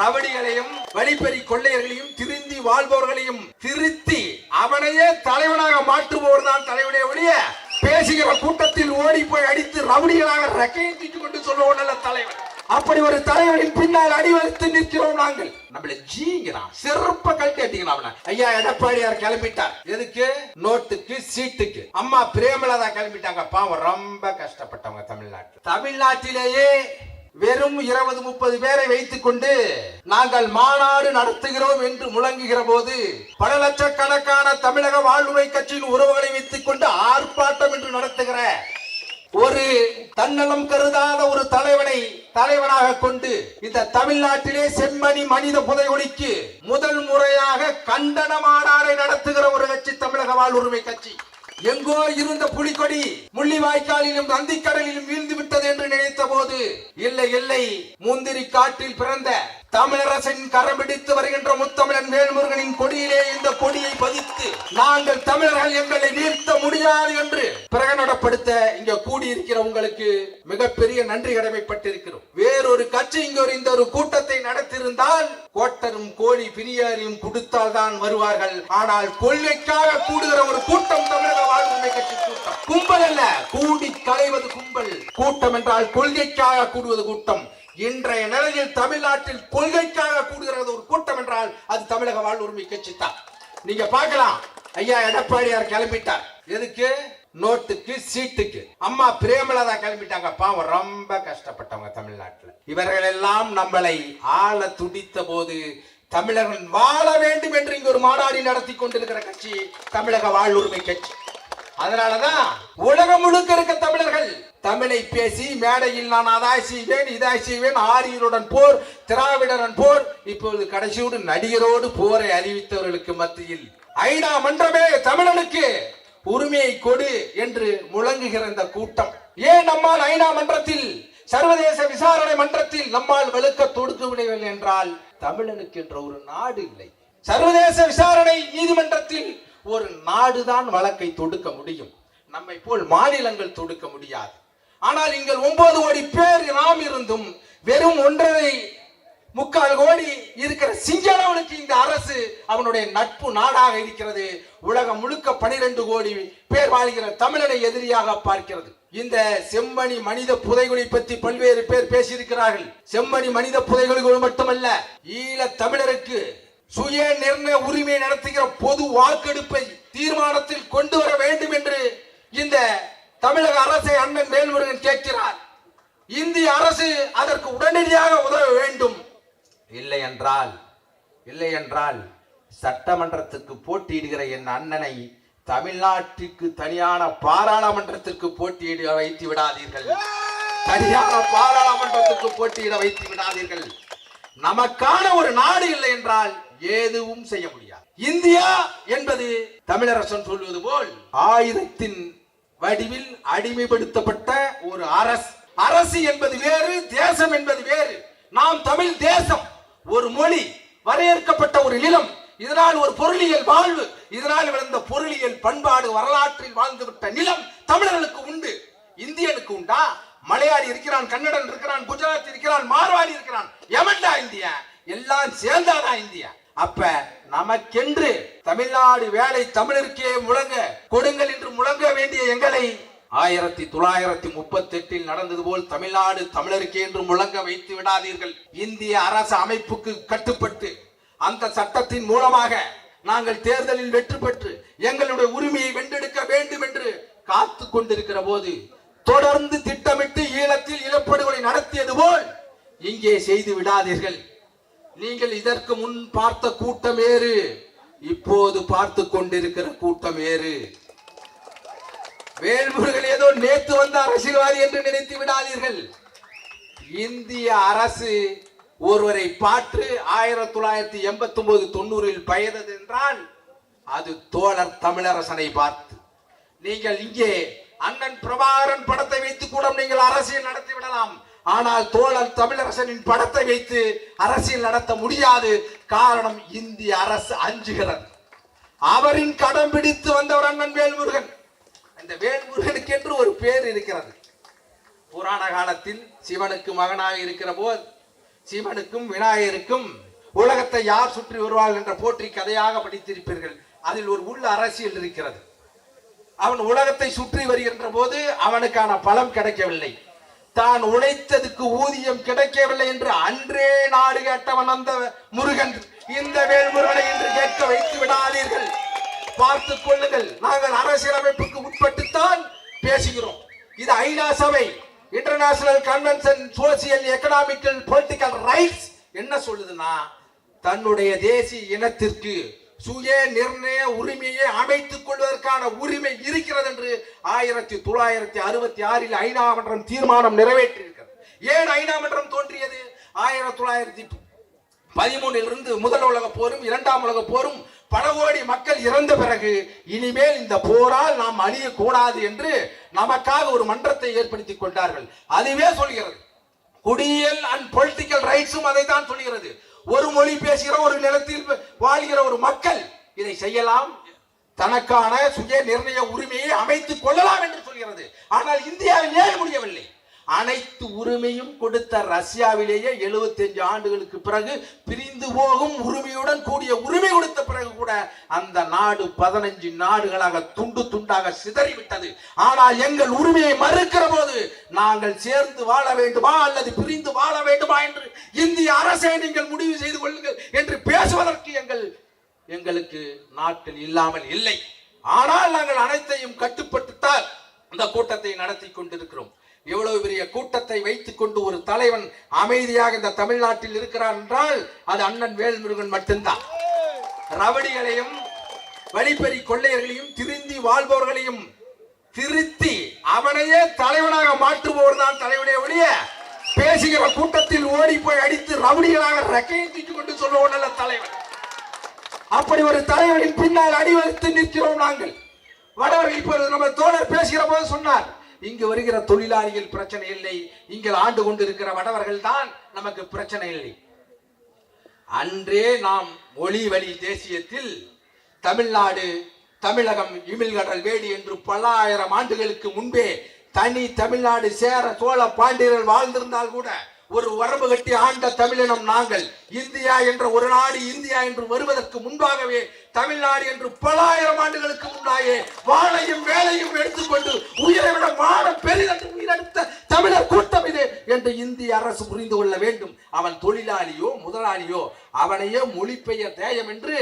ரவடிகளையும் வழிப்பறி கொள்ளையர்களையும் திருந்தி வாழ்பவர்களையும் திருத்தி அவனையே தலைவனாக மாற்றுபவர் தான் தலைவனே ஒழிய பேசுகிற கூட்டத்தில் ஓடி போய் அடித்து ரவுடிகளாக ரெக்கையை கொண்டு சொல்லுவோம் நல்ல தலைவன். அப்படி ஒரு தலைவனின் பின்னால் அடிவகுத்து நிற்கிறோம் நாங்கள். நம்மள ஜீங்கிறான். சிறப்ப கழட்டி அடிக்கிறான் அவனை. ஐயா எடப்பாடியார் கிளம்பிட்டார். எதுக்கு? நோட்டுக்கு சீட்டுக்கு. அம்மா பிரேமலதா கிளம்பிட்டாங்க. பாவம் ரொம்ப கஷ்டப்பட்டவங்க தமிழ்நாட்டில். தமிழ்நாட்டிலேயே வெறும் இருபது முப்பது பேரை வைத்துக் கொண்டு நாங்கள் மாநாடு நடத்துகிறோம் என்று முழங்குகிற போது பல லட்சக்கணக்கான தமிழக வாழ்வுரை கட்சியின் உறவுகளை வைத்துக் கொண்டு ஆர்ப்பாட்டம் என்று நடத்துகிற ஒரு தன்னலம் கருதாத ஒரு தலைவனை தலைவனாக கொண்டு இந்த தமிழ்நாட்டிலே செம்மணி மனித புதையொலிக்கு முதல் முறையாக கண்டன மாநாடை நடத்துகிற ஒரு கட்சி தமிழக வாழ்வுரிமை கட்சி. எங்கோ இருந்த புலிக்கொடி முள்ளிவாய்க்காலிலும் நந்திக்கடலிலும் வீழ்ந்து விட்டது என்று நினைத்த போது இல்லை இல்லை முந்திரி காட்டில் பிறந்த தமிழரசன் கரம் பிடித்து வருகின்ற முத்தமிழன் வேல்முருகனின் கொடியிலே இந்த கொடியை பதித்து நாங்கள் தமிழர்கள் எங்களை வீழ்த்த முடியாது என்று பிரகடனப்படுத்த இங்க கூடியிருக்கிற உங்களுக்கு மிகப்பெரிய நன்றி கடமைப்பட்டிருக்கிறோம். வேறொரு கட்சி இங்க ஒரு இந்த ஒரு கூட்டத்தை நடத்தியிருந்தால் கோட்டரும் கோழி பிரியாரியும் கொடுத்தால் தான் வருவார்கள். ஆனால் கொள்கைக்காக கூடுகிற ஒரு கூட்டம் தமிழக வாழ்வுரிமை கட்சி கூட்டம். கும்பல் அல்ல கூடி களைவது கும்பல். கூட்டம் கூட்டம் என்றால் கொள்கைக்காக கூடுவது கூட்டம். இன்றைய நிலையில் தமிழ்நாட்டில் கொள்கைக்காக கூடுகிறது ஒரு கூட்டம் என்றால் அது தமிழக வாழ்வுரிமை கட்சி தான் நீங்க பார்க்கலாம். ஐயா எடப்பாடியார் கிளம்பிட்டார். எதுக்கு? நோட்டுக்கு சீட்டுக்கு. அம்மா பிரேமலதா கிளம்பிட்டாங்க. பாவம் ரொம்ப கஷ்டப்பட்டவங்க தமிழ்நாட்டில். இவர்கள் எல்லாம் நம்மளை ஆள துடித்த போது தமிழர்கள் வாழ வேண்டும் என்று இங்கு ஒரு மாநாடு நடத்தி கொண்டிருக்கிற கட்சி தமிழக வாழ்வுரிமை கட்சி. அதனாலதான் உலகம் முழுக்க இருக்க தமிழர்கள் தமிழை பேசி மேடையில் நான் அதை செய்வேன் இதாய் செய்வேன் ஆரியருடன் போர் திராவிடரன் போர். இப்பொழுது கடைசியோடு நடிகரோடு போரை அறிவித்தவர்களுக்கு மத்தியில் ஐநா மன்றமே தமிழனுக்கு உரிமையை கொடு என்று முழங்குகிற இந்த கூட்டம். ஏன் நம்மால் ஐநா மன்றத்தில் சர்வதேச விசாரணை மன்றத்தில் நம்மால் வெளுக்க தொடுக்க விடவில்லை என்றால் தமிழனுக்கு என்ற ஒரு நாடு இல்லை. சர்வதேச விசாரணை நீதிமன்றத்தில் ஒரு நாடுதான் வழக்கை தொடுக்க முடியும். நம்மை போல் மாநிலங்கள் தொடுக்க முடியாது. ஆனால் இங்கே ஒன்பது கோடி பேர் நாம் இருந்தும் வெறும் ஒன்றரை முக்கால் கோடி இருக்கிற சிங்களவனுக்கு இந்த அரசு அவனுடைய நட்பு நாடாக இருக்கிறது. உலகம் முழுக்க பனிரெண்டு கோடி பேர் வாழ்கிற தமிழனை எதிரியாக பார்க்கிறது. இந்த செம்மணி மனித புதைகுழி பற்றி பல்வேறு பேர் பேசியிருக்கிறார்கள். செம்மணி மனித புதைகுழிகள் மட்டுமல்ல ஈழ தமிழருக்கு சுய நிர்ணய உரிமை நடத்துகிற பொது வாக்கெடுப்பை தீர்மானத்தில் கொண்டு வர வேண்டும் என்று இந்த தமிழக அரசை அண்ணன் வேல்முருகன் கேட்கிறார். இந்திய அரசு அதற்கு உடனடியாக உதவ வேண்டும். இல்லை என்றால் இல்லை என்றால் சட்டமன்றத்துக்கு போட்டியிடுகிற என் அண்ணனை தமிழ்நாட்டுக்கு தனியான பாராளுமன்றத்திற்கு போட்டியிட வைத்து விடாதீர்கள். தனியான பாராளுமன்றத்துக்கு போட்டியிட வைத்து விடாதீர்கள். நமக்கான ஒரு நாடு இல்லை என்றால் எதுவும் செய்ய முடியாது. இந்தியா என்பது தமிழரசன் சொல்வது போல் ஆயுதத்தின் வடிவில் அடிமைப்படுத்தப்பட்ட ஒரு அரசு. அரசு என்பது வேறு தேசம் என்பது வேறு. நாம் தமிழ் தேசம் ஒரு மொழி வரையறுக்கப்பட்ட ஒரு நிலம் இதனால் ஒரு பொருளியல் வாழ்வு இதனால் விழுந்த பொருளியல் பண்பாடு வரலாற்றில் வாழ்ந்துவிட்ட நிலம் தமிழர்களுக்கு உண்டு. இந்தியனுக்கு உண்டா? மலையாளி இருக்கிறான் கன்னடன் இருக்கிறான் குஜராத் இருக்கிறான் மார்வாடி இருக்கிறான். எமன்டா இந்தியா? எல்லாம் சேர்ந்தாதான் இந்தியா. அப்ப நமக்கென்று தமிழ்நாடு வேலை தமிழருக்கே முழங்க கொடுங்கள் என்று முழங்க வேண்டிய எங்களை ஆயிரத்தி தொள்ளாயிரத்தி முப்பத்தி எட்டில் நடந்தது போல் தமிழ்நாடு தமிழருக்கே என்று முழங்க வைத்து விடாதீர்கள். இந்திய அரசு அமைப்புக்கு கட்டுப்பட்டு அந்த சட்டத்தின் மூலமாக நாங்கள் தேர்தலில் வெற்றி பெற்று எங்களுடைய உரிமையை வென்றெடுக்க வேண்டும் என்று காத்து கொண்டிருக்கிற போது தொடர்ந்து திட்டமிட்டு ஈழத்தில் இழப்படுகொலை நடத்தியது போல் இங்கே செய்து விடாதீர்கள். நீங்கள் இதற்கு முன் பார்த்த கூட்டம் வேறு இப்போது பார்த்து கொண்டிருக்கிற கூட்டம் வேறு வேல்முருகன் ஏதோ நேத்து வந்த அரசியல்வாதி என்று நினைத்து விடாதீர்கள். இந்திய அரசு ஒருவரை பாற்று ஆயிரத்தி தொள்ளாயிரத்தி எண்பத்தி ஒன்பது தொண்ணூறில் பயந்தது என்றால் அது தோழர் தமிழரசனை பார்த்து. நீங்கள் இங்கே அண்ணன் பிரபாகரன் படத்தை வைத்து கூட நீங்கள் அரசியல் நடத்தி விடலாம். ஆனால் தோழர் தமிழரசனின் படத்தை வைத்து அரசியல் நடத்த முடியாது. காரணம் இந்திய அரசு அஞ்சுகிறது. அவரின் கடம் பிடித்து வந்தவர் அண்ணன் வேல்முருகன். அந்த வேல்முருகனுக்கு என்று ஒரு பேர் இருக்கிறது. புராண காலத்தில் சிவனுக்கு மகனாக இருக்கிற போது சிவனுக்கும் விநாயகருக்கும் உலகத்தை யார் சுற்றி வருவார்கள் என்ற போற்றி கதையாக படித்திருப்பீர்கள். அதில் ஒரு உள்ள அரசியல் இருக்கிறது. அவன் உலகத்தை சுற்றி வருகின்ற போது அவனுக்கான பலம் கிடைக்கவில்லை. தான் உழைத்ததுக்கு ஊதியம் கிடைக்கவில்லை என்று அன்றே நாடு கேட்டவன் அந்த முருகன். இந்த வேல்முருகனை என்று கேட்க வைத்து விடாதீர்கள். பார்த்துக் கொள்ளுங்கள். நாங்கள் அரசியலமைப்புக்கு உட்பட்டுத்தான் பேசுகிறோம். இது ஐநா சபை. International convention social economical political rights என்ன சொல்லுதுன்னா தன்னுடைய தேசிய இனத்திற்கு சுய நிர்ணய உரிமையை அமைத்துக் கொள்வதற்கான உரிமை இருக்கிறது என்று ஆயிரத்தி தொள்ளாயிரத்தி அறுபத்தி ஆறில் ஐநா மன்றம் தீர்மானம் நிறைவேற்றியிருக்கிறது. ஏன் ஐநா மன்றம் தோன்றியது? ஆயிரத்தி தொள்ளாயிரத்தி பதிமூணிலிருந்து முதல் உலக போரும் இரண்டாம் உலக போரும் பல கோடி மக்கள் இறந்த பிறகு இனிமேல் இந்த போரால் நாம் அழியக்கூடாது என்று நமக்காக ஒரு மன்றத்தை ஏற்படுத்தி கொண்டார்கள். அதுவே சொல்கிறது. குடியியல் அண்ட் பொலிட்டிக்கல் ரைட்ஸும் அதை தான் சொல்கிறது. ஒரு மொழி பேசுகிற ஒரு நிலத்தில் வாழ்கிற ஒரு மக்கள் இதை செய்யலாம். தனக்கான சுய நிர்ணய உரிமையை அமைத்துக் கொள்ளலாம் என்று சொல்கிறது. ஆனால் இந்தியாவில் ஏன் முடியவில்லை? அனைத்து உரிமையும் கொடுத்த ரஷ்யாவிலேயே 75 ஆண்டுகளுக்கு பிறகு பிரிந்து போகும் உரிமையுடன் கூடிய உரிமை அந்த நாடு பதினஞ்சு நாடுகளாக துண்டு துண்டாக சிதறிவிட்டது. ஆனால் எங்கள் உரிமையை மறுக்கிற போது நாங்கள் சேர்ந்து வாழ வேண்டுமா அல்லது பிரிந்து வாழ வேண்டுமா என்று இந்திய அரசை நீங்கள் முடிவு செய்து கொள்ளுங்கள் என்று பேசுவதற்கு எங்கள் எங்களுக்கு நாட்டில் இல்லாமல் இல்லை. ஆனால் நாங்கள் அனைத்தையும் கட்டுப்பட்டுத்தான் இந்த கூட்டத்தை நடத்தி கொண்டிருக்கிறோம். எவ்வளவு பெரிய கூட்டத்தை வைத்துக் கொண்டு ஒரு தலைவன் அமைதியாக இந்த தமிழ்நாட்டில் இருக்கிறார் என்றால் அது அண்ணன் வேல்முருகன் மட்டும்தான். ரவடிகளையும் வழிப்பறி கொள்ளையர்களையும் திருந்தி வாழ்பவர்களையும் திருத்தி அவனையே தலைவனாக மாற்றுபவர் தான் தலைவனே ஒழிய பேசுகிற கூட்டத்தில் ஓடி போய் அடித்து ரவுடிகளாக ரெக்கையை தூக்கிக் கொண்டு சொல்லுவோம் நல்ல தலைவன். அப்படி ஒரு தலைவனின் பின்னால் அடிவகுத்து நிற்கிறோம் நாங்கள். வடவர்கள் இப்பொழுது நம்ம தோழர் பேசுகிற போது சொன்னார் இங்கு வருகிற தொழிலாளிகள் பிரச்சனை இல்லை இங்கே ஆண்டு கொண்டிருக்கிற வடவர்கள் தான் நமக்கு பிரச்சனை இல்லை. அன்றே நாம் மொழி வழி தேசியத்தில் தமிழ்நாடு தமிழகம் இமிழ்கடல் வேடி என்று பல ஆயிரம் ஆண்டுகளுக்கு முன்பே தனி தமிழ்நாடு சேர சோழ பாண்டியர்கள் வாழ்ந்திருந்தால் கூட ஒரு வரம்பு கட்டி ஆண்ட தமிழினம் நாங்கள் இந்தியா என்ற ஒரு நாடு இந்தியா என்று வருவதற்கு முன்பாகவே தமிழ்நாடு என்று பல ஆயிரம் ஆண்டுகளுக்கு முன்னாயே வாழையும் வேலையும் எடுத்துக்கொண்டு உயிரை விட மான பெரிதென்று உயிரெடுத்த தமிழர் கூட்டம் இது என்று இந்திய அரசு புரிந்து கொள்ள வேண்டும். அவன் தொழிலாளியோ முதலாளியோ அவனையே மொழிபெயர் தேயம் என்று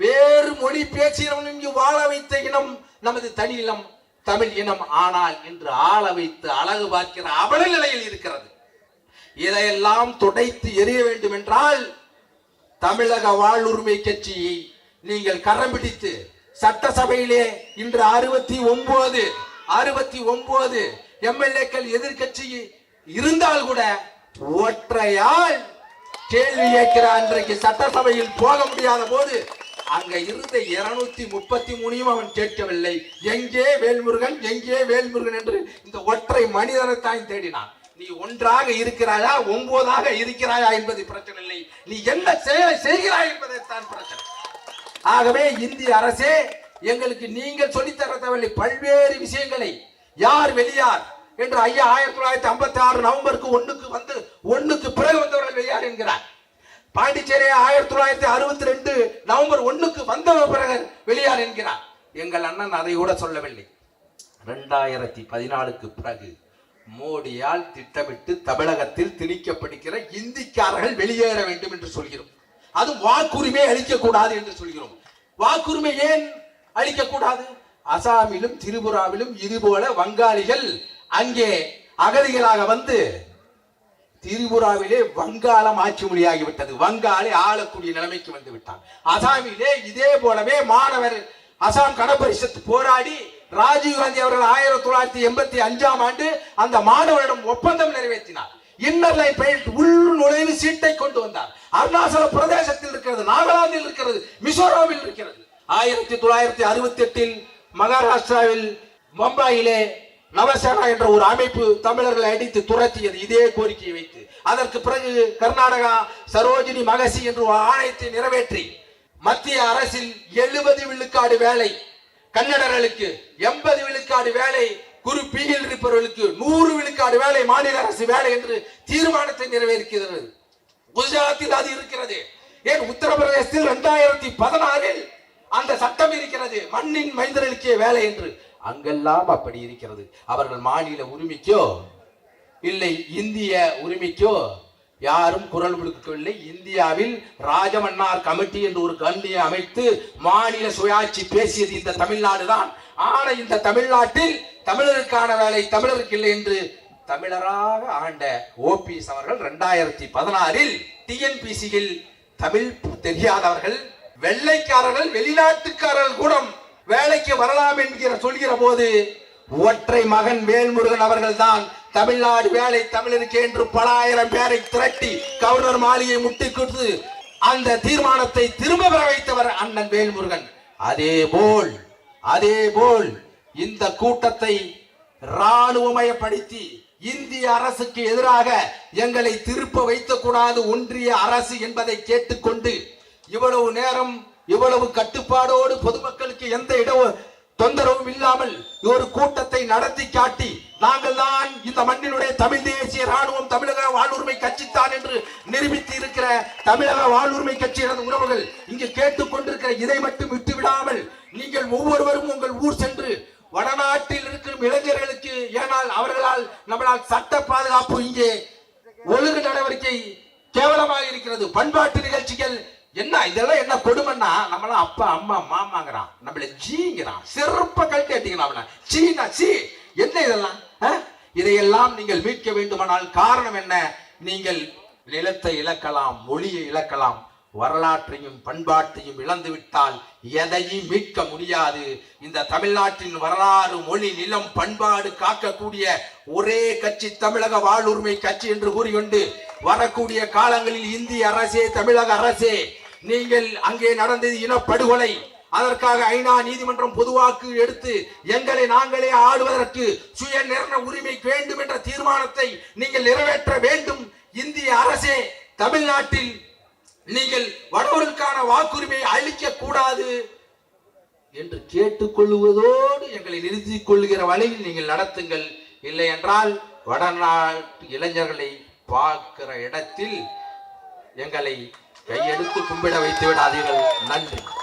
வேறு மொழி பேசுகிறவன் இங்கு வாழ வைத்த இனம் நமது தனி இனம் தமிழ் இனம். ஆனால் இன்று ஆள வைத்து அழகு பார்க்கிற அவல நிலையில் இருக்கிறது. இதையெல்லாம் துடைத்து எரிய வேண்டும் என்றால் தமிழக வாழ்வுரிமை கட்சியை நீங்கள் கரம் பிடித்து சட்டசபையிலே இன்று அறுபத்தி ஒன்பது அறுபத்தி ஒன்பது எம்எல்ஏக்கள் எதிர்கட்சி இருந்தால் கூட ஒற்றையால் கேள்வி கேட்கிற அன்றைக்கு சட்டசபையில் போக முடியாத போது அங்க இருந்த இருநூத்தி முப்பத்தி மூணையும் அவன் கேட்கவில்லை. எங்கே வேல்முருகன் எங்கே வேல்முருகன் என்று இந்த ஒற்றை மனிதனைத்தான் தேடினான். நீ ஒன்றாக இருக்கிறாயா ஒன்பதாக இருக்கிறாயா என்பது பிரச்சனை இல்லை. நீ என்ன செயலை செய்கிறாய் என்பதைத்தான் பிரச்சனை. ஆகவே இந்திய அரசே எங்களுக்கு நீங்கள் சொல்லித்தர தேவையில்லை பல்வேறு விஷயங்களை யார் வெளியார் என்று ஐயா ஆயிரத்தி தொள்ளாயிரத்தி ஐம்பத்தி ஆறு நவம்பருக்கு ஒன்னுக்கு வந்து ஒண்ணுக்கு பிறகு வந்தவர்கள் வெளியார் என்கிறார். பாண்டிச்சேரி ஆயிரத்தி தொள்ளாயிரத்தி அறுபத்தி ரெண்டு நவம்பர் ஒன்னுக்கு வந்த பிறகு வெளியார் என்கிறார். எங்கள் அண்ணன் அதை கூட சொல்லவில்லை. ரெண்டாயிரத்தி பதினாலுக்கு பிறகு மோடியால் திட்டமிட்டு தமிழகத்தில் திணிக்கப்படுகிற இந்திக்காரர்கள் வெளியேற வேண்டும் என்று சொல்கிறோம். அது வாக்குரிமை அளிக்கக்கூடாது என்று சொல்கிறோம். வாக்குரிமை ஏன் அளிக்கக்கூடாது? அசாமிலும் திரிபுராவிலும் இதுபோல வங்காளிகள் அங்கே அகதிகளாக வந்து திரிபுராவிலே வங்காளம் ஆட்சி மொழியாகிவிட்டது. வங்காளி ஆளக்கூடிய நிலைமைக்கு வந்து விட்டான் அசாமிலே இதே போலவே மாணவர் அசாம் கணபரிஷத் போராடி ராஜீவ் காந்தி அவர்கள் ஆயிரத்தி தொள்ளாயிரத்தி எண்பத்தி அஞ்சாம் ஆண்டு அந்த மாணவரிடம் ஒப்பந்தம் நிறைவேற்றினார். இன்னர் லைன் பெயிண்ட் உள் நுழைவு சீட்டை கொண்டு வந்தார். அருணாச்சல பிரதேசத்தில் இருக்கிறது நாகாலாந்தில் இருக்கிறது மிசோராமில் இருக்கிறது. ஆயிரத்தி தொள்ளாயிரத்தி அறுபத்தி எட்டில் மகாராஷ்டிராவில் மும்பாயிலே நவசேனா என்ற ஒரு அமைப்பு தமிழர்களை அடித்து துரத்தியது. இதே கோரிக்கையை வைத்து. அதற்கு பிறகு கர்நாடகா சரோஜினி மகசி என்று ஒரு ஆணையத்தை நிறைவேற்றி. மத்திய அரசில் எழுபது விழுக்காடு வேலை கன்னடர்களுக்கு எண்பது விழுக்காடு வேலை குரு பியில் இருப்பவர்களுக்கு நூறு விழுக்காடு வேலை மாநில அரசு வேலை என்று தீர்மானத்தை நிறைவேற்றுகிறது குஜராத்தில் அது இருக்கிறது. ஏன்? உத்தரப்பிரதேசத்தில் இரண்டாயிரத்தி பதினாறில் அந்த சட்டம் இருக்கிறது. மண்ணின் மைந்தர்களுக்கே வேலை என்று. அங்கெல்லாம் அப்படி இருக்கிறது. அவர்கள் மாநில உரிமைக்கோ இல்லை இந்திய உரிமைக்கோ யாரும் குரல் கொடுக்கவில்லை. இந்தியாவில் ராஜமன்னார் கமிட்டி என்று ஒரு கண்ணியை அமைத்து மாநில சுயாட்சி பேசியது இந்த தமிழ்நாடு தான் ஆனா இந்த தமிழ்நாட்டில் தமிழருக்கான வேலை தமிழருக்கு இல்லை என்று தமிழராக ஆண்ட ஓபிஎஸ் அவர்கள் ரெண்டாயிரத்தி பதினாறில் டிஎன்பிசியில் தமிழ் தெரியாதவர்கள் வெள்ளைக்காரர்கள் வெளிநாட்டுக்காரர்கள் கூட வேலைக்கு வரலாம் என்கிற சொல்கிற போது ஒற்றை மகன் வேல்முருகன் அவர்கள் தான் தமிழ்நாடு வேலை தமிழருக்கு என்று பல ஆயிரம் பேரை திரட்டி கவர்னர் மாளிகை முட்டி கொடுத்து அந்த தீர்மானத்தை திரும்ப பெற வைத்தவர் அண்ணன் வேல்முருகன். அதே போல் அதே போல் இந்த கூட்டத்தை ராணுவமயப்படுத்தி இந்திய அரசுக்கு எதிராக எங்களை திருப்ப வைக்கக்கூடாது ஒன்றிய அரசு என்பதை கேட்டுக்கொண்டு இவ்வளவு நேரம் இவ்வளவு கட்டுப்பாடோடு பொதுமக்களுக்கு எந்த இட தொந்தரவும் இல்லாமல் ஒரு கூட்டத்தை நடத்தி காட்டி நாங்கள் தான் இந்த மண்ணினுடைய தமிழ் தேசிய ராணுவம் தமிழக வாழ்வுரிமை கட்சித்தான் என்று நிரூபித்து இருக்கிற தமிழக வாழ்வுரிமை கட்சியினது உறவுகள் இங்கு கேட்டுக்கொண்டிருக்கிற இதை மட்டும் விட்டு விடாமல் நீங்கள் ஒவ்வொருவரும் உங்கள் ஊர் சென்று வடநாட்டில் இருக்கும் இளைஞர்களுக்கு ஏனால் அவர்களால் நம்மளால் சட்ட பாதுகாப்பு இங்கே ஒழுங்கு நடவடிக்கை கேவலமாக இருக்கிறது பண்பாட்டு நிகழ்ச்சிகள் என்ன இதெல்லாம் என்ன கொடுமைன்னா நம்மளாம் அப்பா அம்மா மாமாங்கிறான். நம்மள ஜீங்கிறான் செருப்ப கழட்டி அடிக்கிறான் அவனை. சீனா சீ. என்ன இதெல்லாம்? ஆ? இதையெல்லாம் நீங்கள் மீட்க வேண்டுமானால் காரணம் என்ன? நீங்கள் நிலத்தை இழக்கலாம் மொழியை இழக்கலாம் வரலாற்றையும் பண்பாட்டையும் இழந்து விட்டால் எதையும் மீட்க முடியாது. இந்த தமிழ்நாட்டின் வரலாறு மொழி நிலம் பண்பாடு காக்கக்கூடிய ஒரே கட்சி தமிழக வாழ்வுரிமை கட்சி என்று கூறிக்கொண்டு வரக்கூடிய காலங்களில் இந்திய அரசே தமிழக அரசே நீங்கள் அங்கே நடந்தது இனப்படுகொலை. அதற்காக ஐநா நீதிமன்றம் பொதுவாக்கு எடுத்து எங்களை நாங்களே ஆடுவதற்கு சுய நிர்ண உரிமை வேண்டும் என்ற தீர்மானத்தை நீங்கள் நிறைவேற்ற வேண்டும். இந்திய அரசே தமிழ்நாட்டில் நீங்கள் வடவருக்கான வாக்குரிமையை அளிக்க கூடாது என்று கேட்டுக்கொள்வதோடு எங்களை நிறுத்திக் கொள்கிற வழியில் நீங்கள் நடத்துங்கள். இல்லை என்றால் வடநாட்டு இளைஞர்களை பார்க்கிற இடத்தில் எங்களை கையெடுத்து கும்பிட வைத்து விடாதீர்கள். நன்றி.